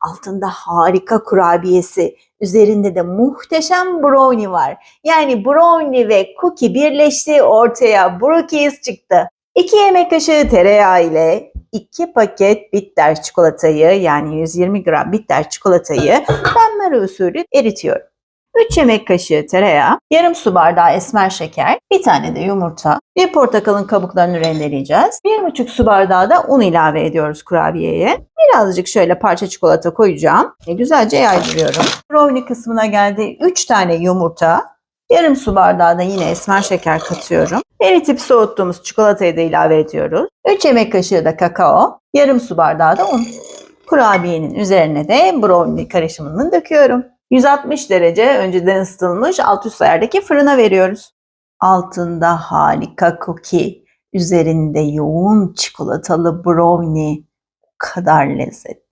Altında harika kurabiyesi. Üzerinde de muhteşem brownie var. Yani brownie ve cookie birleşti ortaya brookies çıktı. 2 yemek kaşığı tereyağı ile 2 paket bitter çikolatayı yani 120 gram bitter çikolatayı benmari usulü eritiyorum. 3 yemek kaşığı tereyağı, yarım su bardağı esmer şeker, bir tane de yumurta, bir portakalın kabuklarını rendeleyeceğiz. 1,5 su bardağı da un ilave ediyoruz kurabiyeye. Birazcık şöyle parça çikolata koyacağım. E, güzelce yaydırıyorum. Brownie kısmına geldi 3 tane yumurta, yarım su bardağı da yine esmer şeker katıyorum. Eritip soğuttuğumuz çikolatayı da ilave ediyoruz. 3 yemek kaşığı da kakao, yarım su bardağı da un. Kurabiyenin üzerine de brownie karışımını döküyorum. 160 derece önceden ısıtılmış alt üst ayardaki fırına veriyoruz. Altında harika cookie, üzerinde yoğun çikolatalı brownie. Kadar lezzetli.